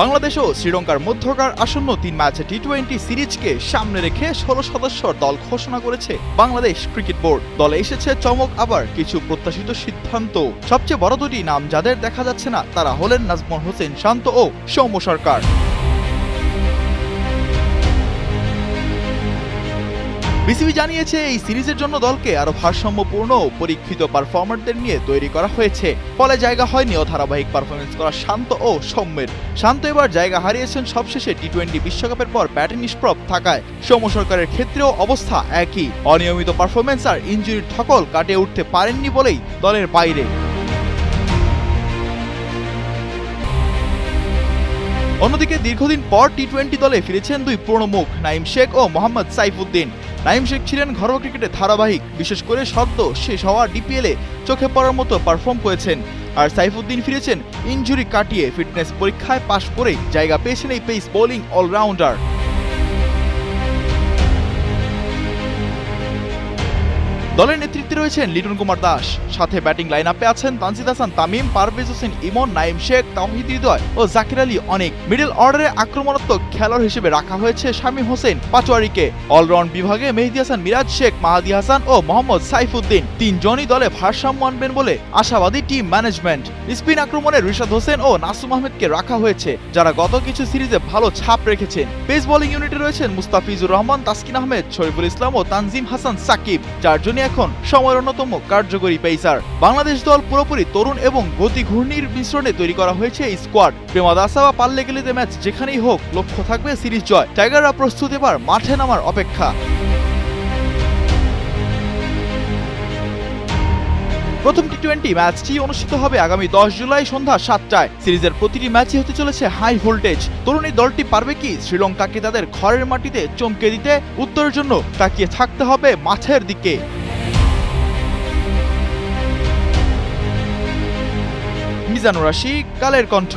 বাংলাদেশ ও শ্রীলঙ্কার মধ্যকার আসন্ন তিন ম্যাচে টি টোয়েন্টি সিরিজকে সামনে রেখে ষোলো সদস্যর দল ঘোষণা করেছে বাংলাদেশ ক্রিকেট বোর্ড। দলে এসেছে চমক আবার কিছু প্রত্যাশিত সিদ্ধান্ত। সবচেয়ে বড় দুটি নাম যাদের দেখা যাচ্ছে না, তারা হলেন নাজমুল হোসেন শান্ত ও সৌম্য সরকার। বিসিবি জানিয়েছে, এই সিরিজের জন্য দলকে আরও ভারসাম্যপূর্ণ পরীক্ষিত পারফর্মারদের নিয়ে তৈরি করা হয়েছে। ফলে জায়গা হয়নি ও ধারাবাহিক পারফরমেন্স করা শান্ত ও সৌম্যের। শান্ত এবার জায়গা হারিয়েছেন সবশেষে টি টোয়েন্টি বিশ্বকাপের পর ব্যাটে নিষ্প্রভ থাকায়। সৌম্য সরকারের ক্ষেত্রেও অবস্থা একই। অনিয়মিত পারফরমেন্স আর ইঞ্জুরির ঠকল কাটিয়ে উঠতে পারেননি বলেই দলের বাইরে। অন্যদিকে দীর্ঘদিন পর টি টোয়েন্টি দলে ফিরেছেন দুই পুরনো মুখ, নাইম শেখ ও মোহাম্মদ সাইফুদ্দিন। নাইম শেখ ছিলেন ঘরোয়া ক্রিকেটে ধারাবাহিক। বিশেষ করে সদ্য শেষ হওয়া ডিপিএলে চোখে পড়ার মতো পারফর্ম করেছেন। আর সাইফুদ্দিন ফিরেছেন ইঞ্জুরি কাটিয়ে ফিটনেস পরীক্ষায় পাশ করে জায়গা পেয়েছেন এই পেস বোলিং অলরাউন্ডার দলের নেতৃত্বে রয়েছেন লিটন কুমার দাস। সাথে ব্যাটিং লাইন আপে আছেন তানজিদ হাসান, তামিম, পারভেজ হোসেন, ইমন নাইম শেখ, তাওহিদ হৃদয় ও জাকির আলী অনেক। মিডল অর্ডারে আক্রমণাত্মক খেলোয়াড় হিসেবে রাখা হয়েছে শামীম হোসেন পাচোয়ারিকে অলরাউন্ড বিভাগে মেহেদি হাসান, মিরাজ শেখ, মাহাদি হাসান ও মোহাম্মদ সাইফুদ্দিন তিনজনই দলে ভারসাম্য আনবেন বলে আশাবাদী টিম ম্যানেজমেন্ট স্পিন আক্রমণে রিশাদ হোসেন ও নাসুম আহমেদকে রাখা হয়েছে, যারা গত কিছু সিরিজে ভালো ছাপ রেখেছেন। পেস বোলিং ইউনিটে রয়েছেন মুস্তাফিজুর রহমান, তাসকিন আহমেদ, শরীফুল ইসলাম ও তানজিম হাসান সাকিব, চারজনই এখন সময়ের অন্যতম কার্যকরী পেসার বাংলাদেশ দল পুরোপুরি তরুণ এবং গতি ঘূর্ণির মিশ্রণে তৈরি করা হয়েছে এই স্কোয়াড প্রেমাদাসা বা পাল্লে গেলিতে ম্যাচ যেখানেই হোক, লক্ষ্য থাকবে সিরিজ জয়। টাইগাররা প্রস্তুত এবার মাঠে নামার অপেক্ষা। প্রথম টি টোয়েন্টি ম্যাচটি অনুষ্ঠিত হবে আগামী দশ জুলাই সন্ধ্যা সাতটায়। সিরিজের প্রতিটি ম্যাচই হতে চলেছে হাই ভোল্টেজ তরুণী দলটি পারবে কি? শ্রীলঙ্কাকে তাদের ঘরের মাটিতে চমকে দিতে, উত্তরের জন্য তাকিয়ে থাকতে হবে মাঠের দিকে। মিজানুর রাশি কালের কণ্ঠ।